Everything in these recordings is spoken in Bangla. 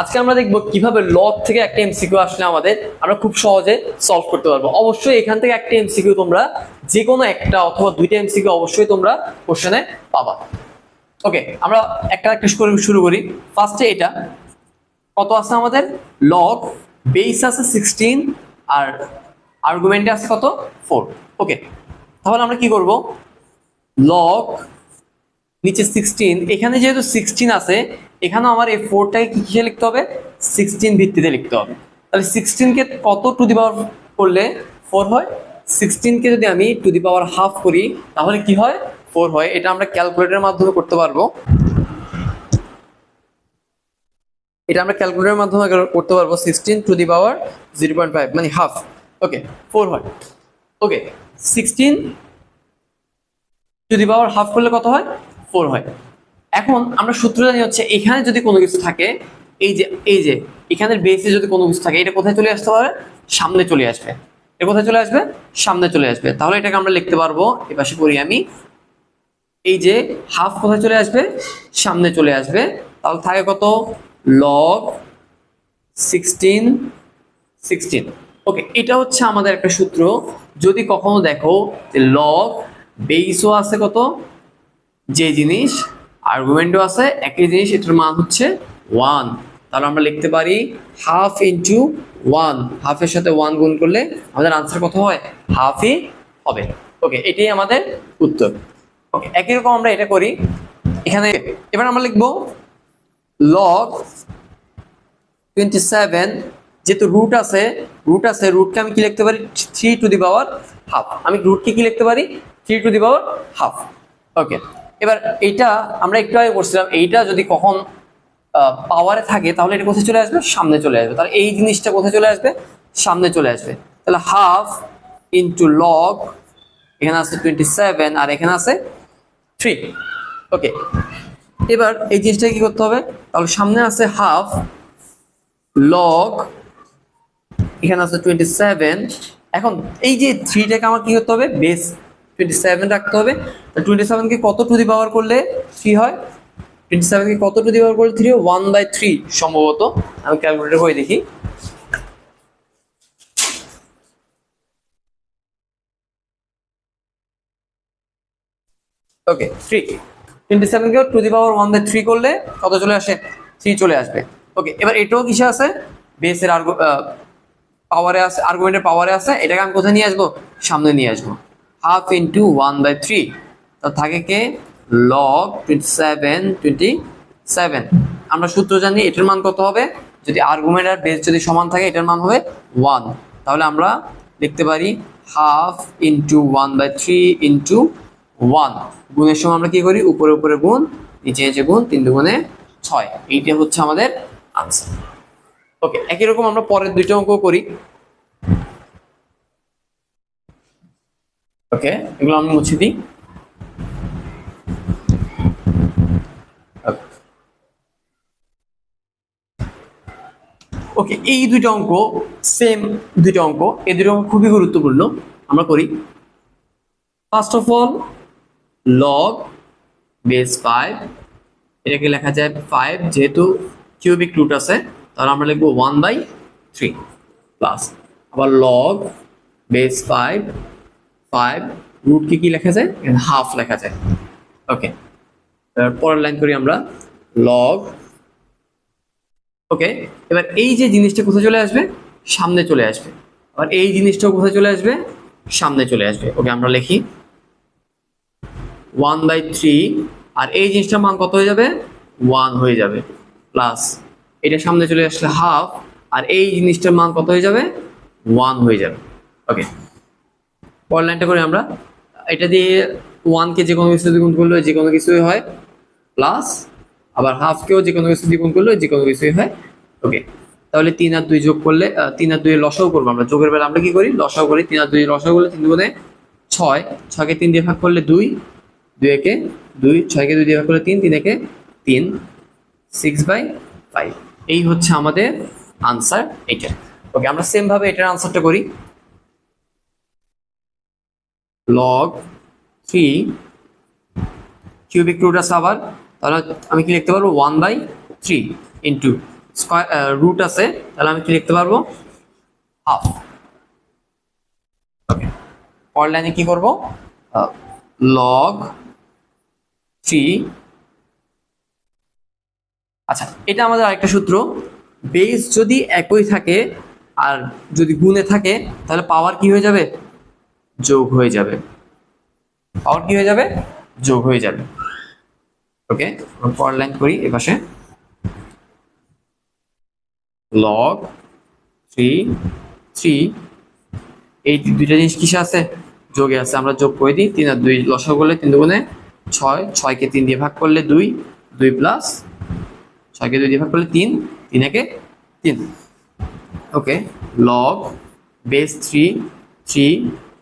আজকে আমরা দেখব কীভাবে লগ থেকে একটা এমসিকিউ আসলে আমাদের আমরা খুব সহজে সলভ করতে পারব। অবশ্যই এখান থেকে একটা এমসিকিউ তোমরা যে কোনো একটা অথবা দুইটা এমসিকিউ অবশ্যই তোমরা কোশ্চেনে পাবা। ওকে আমরা একটা একটা করে শুরু করি। ফার্স্টে এটা, কত আছে আমাদের? লগ বেস আছে সিক্সটিন আর আর্গুমেন্টে আছে কত? ফোর ওকে তাহলে আমরা কি করব? লগ নিচে সিক্সটিন এখানে যেহেতু সিক্সটিন আছে এখানে আমার এই ফোরটাকে কি কিসে লিখতে হবে? সিক্সটিন ভিত্তিতে লিখতে হবে। তাহলে সিক্সটিনকে কত টু দি পাওয়ার করলে ফোর হয়? সিক্সটিনকে যদি আমি টু দি পাওয়ার হাফ করি, তাহলে কি হয়? ফোর হয়। এটা আমরা ক্যালকুলেটরের মাধ্যমে করতে পারব। এটা আমরা ক্যালকুলেটরের মাধ্যমে করতে পারব sixteen to the power zero point five মানে হাফ ওকে ফোর হয়। Okay sixteen to the power half করলে কত হয়? ফোর হয়। এখন আমরা সূত্র জানি হচ্ছে এখানে যদি কোনো কিছু থাকে, এই যে এই যে, এখানের বেসে যদি কোনো কিছু থাকে, এটা কোথায় চলে আসতে পারে? সামনে চলে আসবে। এটা কোথায় চলে আসবে? সামনে চলে আসবে। তাহলে এটাকে আমরা লিখতে পারব এপাশে করি আমি, এই যে হাফ কোথায় চলে আসবে? সামনে চলে আসবে। তাহলে থাকে কত? লগ সিক্সটিন সিক্সটিন ওকে এটা হচ্ছে আমাদের একটা সূত্র। যদি কখনো দেখো যে লগ বেইসও আছে কত? যে জিনিস আর্গুমেন্টও আছে, একই জিনিস, এটার মান হচ্ছে ওয়ান তাহলে আমরা লিখতে পারি হাফ ইন্টু ওয়ান হাফের সাথে ওয়ান গুণ করলে আমাদের আনসার কত হয়? হাফই হবে। ওকে এটাই আমাদের উত্তর। ওকে একই রকম আমরা এটা করি। এখানে এবার আমরা লিখব লগ টোয়েন্টি সেভেন যেহেতু রুট আছে রুট আছে রুটকে আমি কি লিখতে পারি? Three to the power half আমি রুটকে কি লিখতে পারি? Three to the power half okay এবার এইটা আমরা একটু আগে করছিলাম, এইটা যদি কখন পাওয়ারে থাকে, তাহলে এটা কোথায় চলে আসবে? সামনে চলে আসবে। তাহলে এই জিনিসটা কোথায় চলে আসবে? সামনে চলে আসবে। তাহলে হাফ ইন্টু লগ এখানে আছে টোয়েন্টি সেভেন আর এখানে আছে থ্রি ওকে এবার এই জিনিসটা কি করতে হবে? তাহলে সামনে আছে হাফ লগ এখানে আছে টোয়েন্টি সেভেন এখন এই যে থ্রিটাকে আমার কি করতে হবে? বেস টোয়েন্টি সেভেন রাখতে হবে। টোয়েন্টি সেভেনকে কত টু দি পাওয়ার করলে থ্রি হয়? টোয়েন্টি সেভেনকে কত টু দি পাওয়ার করলে থ্রি ওয়ান বাই থ্রি সম্ভবত। আমি ক্যালকুলেটর করে দেখি। Okay three twenty সেভেনকে to the power one by three করলে কত চলে আসে? থ্রি চলে আসবে। ওকে এবার এটাও কিসে আছে? বেসের আর্গু পাওয়ারে আছে আর্গুমেন্টের পাওয়ারে আছে। এটাকে আমি কোথায় নিয়ে আসব? সামনে নিয়ে আসব। Half into one by three তা থাকে কে? Log twenty seven twenty seven আমরা সূত্র জানি এটার মান কত হবে? যদি আর্গুমেন্ট আর বেস যদি সমান থাকে, এটার মান হবে ওয়ান তাহলে আমরা লিখতে পারি half into one by three into one গুণের সময় আমরা কি করি? উপরে উপরে গুণ, নিচে নিচে গুণ, তিন দুগুণে ছয়। এইটা হচ্ছে আমাদের আনসার ওকে একই রকম আমরা পরের দুইটা অঙ্ক করি। ওকে, এগুলো আমি মুছে দিই। ওকে, এই দুইটা অঙ্ক সেম দুইটা অঙ্ক, এই দুটো অঙ্ক খুবই গুরুত্বপূর্ণ, আমরা করি। First of all log base five এটাকে লেখা যায় ফাইভ যেহেতু কিউবিক রুট আছে, তাহলে আমরা লিখব ওয়ান বাই থ্রি প্লাস আবার লগ বেস ফাইভ ফাইভ রুটকে কি লেখা যায়? হাফ লেখা যায়। ওকে পরের লাইন করি আমরা। লগ ওকে এবার এই যে জিনিসটা কোথায় চলে আসবে? সামনে চলে আসবে। আবার এই জিনিসটাও কোথায় চলে আসবে? সামনে চলে আসবে। ওকে আমরা লিখি ওয়ান বাই থ্রি আর এই জিনিসটার মান কত হয়ে যাবে? ওয়ান হয়ে যাবে। প্লাস এটা সামনে চলে আসলে হাফ আর এই জিনিসটার মান কত হয়ে যাবে? ওয়ান হয়ে যাবে। ওকে পরের লাইনটা করি আমরা। এটা দিয়ে ওয়ানকে যে কোনো কিছু দিয়ে গুণ করলে যে কোনো কিছুই হয় প্লাস আবার হাফকেও যে কোনো কিছু দিয়ে গুণ করলে যে কোনো কিছুই হয়। ওকে তাহলে তিন আর দুই যোগ করলে তিন আর দুই লসাও করব আমরা। যোগের বেলা আমরা কি করি? লসাও করি। তিন আর দুই লসাও করলে তিন দুগুণে ছয়। ছয়কে তিন দিয়ে ভাগ করলে দুই। দুই একে দুই। ছয়কে দুই দিয়ে ভাগ করলে তিন। তিন একে তিন। সিক্স বাই ফাইভ এই হচ্ছে আমাদের আনসার এইটা ওকে আমরা সেম ভাবে এটার আনসারটা করি। লগ থ্রি কিউবিক রুট আছে আবার। তাহলে আমি কি লিখতে পারব? One by three into square root আছে। তাহলে আমি কি লিখতে পারব? হাফ ওকে পরের লাইনে কি করব? লগ থ্রি আচ্ছা এটা আমাদের আরেকটা সূত্র। বেস যদি একই থাকে আর যদি গুণে থাকে, তাহলে পাওয়ার কি হয়ে যাবে? যোগ হয়ে যাবে। পাওয়ার কি হয়ে যাবে? যোগ হয়ে যাবে। ওকে পরের লাইন করি, এ পাশে। লগ থ্রি থ্রি এই দুইটা জিনিস কিসে আছে? যোগে আছে, আমরা যোগ করে দিই, তিন আর দুই লসা করলে তিন দুগুণে ছয়, ছয়কে তিন দিয়ে ভাগ করলে দুই দুই প্লাস ছয়কে দুই দিয়ে ভাগ করলে তিন তিন একে তিন। Okay log base three three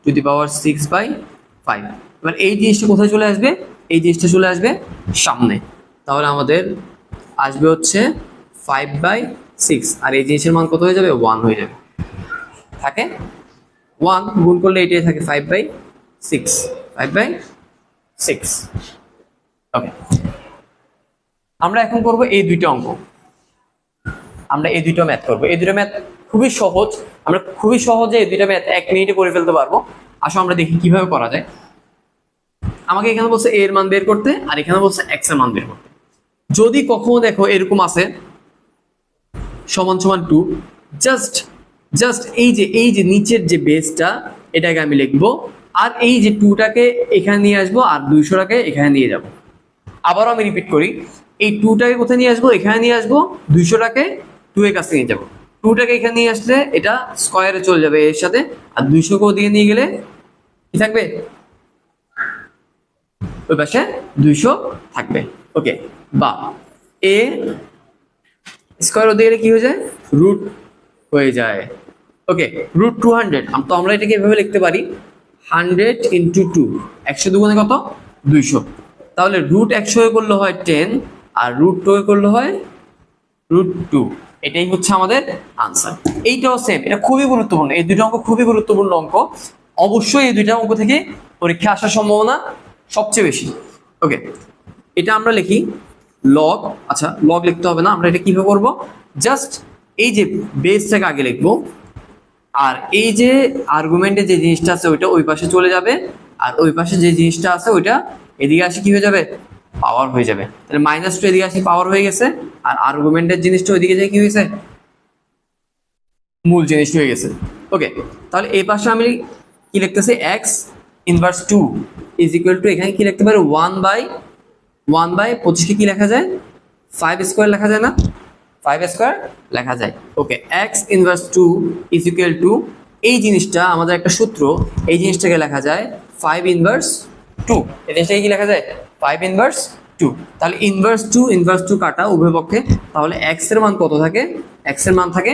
to the power six by five. এবার এই জিনিসটা কোথায় চলে আসবে? এই জিনিসটা চলে আসবে সামনে। তাহলে আমাদের আসবে হচ্ছে ফাইভ বাই সিক্স। আর এই জিনিসের মান কত হয়ে যাবে? ওয়ান হয়ে যাবে। থাকে? ওয়ান গুণ করলে এটাই থাকে five by six. Five by six. Okay আমরা এখন করব এই দুইটা অঙ্ক। আমরা এই দুইটা ম্যাথ করব। এই দুইটা ম্যাথ খুবই সহজ। আমরা খুবই সহজে দুইটা ম্যাথ এক মিনিটে করে ফেলতে পারব। আসো আমরা দেখি কীভাবে করা যায়। আমাকে এখানে বলছে এর মান বের করতে, আর এখানে বলছে এক্সের মান বের করতে। যদি কখনো দেখো এরকম আছে, সমান সমান টু জাস্ট জাস্ট এই যে এই যে নিচের যে বেসটা এটাকে আমি লিখব, আর এই যে টুটাকে এখানে নিয়ে আসব, আর দুইশোটাকে এখানে নিয়ে যাব। আবারও আমি রিপিট করি, এই টুটাকে কোথায় নিয়ে আসব? এখানে নিয়ে আসব, দুইশোটাকে টু এর কাছে নিয়ে যাব। টুটাকে এখানে নিয়ে আসলে এটা স্কোয়ারে চলে যাবে এর সাথে। আর দুইশোকে ওদিকে নিয়ে গেলে কি থাকবে? ওই পাশে দুইশো থাকবে। ওকে বা এ স্কোয়ার ওদিকে কি হয়ে যায়? রুট হয়ে যায়। ওকে রুট টু হান্ড্রেড তো আমরা এটাকে এভাবে লিখতে পারি। হান্ড্রেড ইন্টু টু একশো দুগুণে কত? দুইশো। তাহলে রুট একশো করলে হয় টেন আর রুট টু করলে হয় রুট টু এটাই হচ্ছে আমাদের আনসার এইটাও সেম এটা খুবই গুরুত্বপূর্ণ, এই দুটো অঙ্ক খুবই গুরুত্বপূর্ণ অঙ্ক। অবশ্যই এই দুইটা অঙ্ক থেকে পরীক্ষা আসার সম্ভাবনা সবচেয়ে বেশি। ওকে এটা আমরা লিখি লগ আচ্ছা লগ লিখতে হবে না, আমরা এটা কীভাবে করব? জাস্ট এই যে বেসটাকে আগে লিখব, আর এই যে আর্গুমেন্টে যে জিনিসটা আছে ওইটা ওই পাশে চলে যাবে, আর ওই পাশে যে জিনিসটা আছে ওইটা এদিকে আসে কি হয়ে যাবে? পাওয়ার হয়ে যাবে। তাহলে মাইনাস টু এদিকে আসে পাওয়ার হয়ে গেছে। আর আর্গুমেন্টের জিনিসটা ওইদিকে যায় কি হয়েছে? মূল জিনিস হয়ে গেছে। ওকে তাহলে এই পাশে আমি কি লিখতেছি? X inverse two is equal to এখানে কি লিখতে পারি? ওয়ান বাই ওয়ান বাই পঁচিশকে কি লেখা যায়? ফাইভ স্কোয়ার লেখা যায় না? ফাইভ স্কোয়ার লেখা যায়। Okay X inverse two is equal to এই জিনিসটা আমাদের একটা সূত্র, এই জিনিসটাকে লেখা যায় ফাইভ ইনভার্স টু এই জিনিসটাকে কি লেখা যায়? ফাইভ ইনভার্স টু তাহলে ইনভার্স টু ইনভার্স টু কাটা উভয় পক্ষে, তাহলে এক্সের মান কত থাকে? এক্সের মান থাকে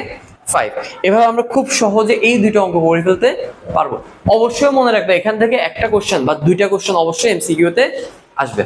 ফাইভ এভাবে আমরা খুব সহজে এই দুটো অঙ্ক করে ফেলতে পারব। অবশ্যই মনে রাখবে, এখান থেকে একটা কোশ্চেন বা দুইটা কোশ্চেন অবশ্যই এমসিকিউতে আসবে।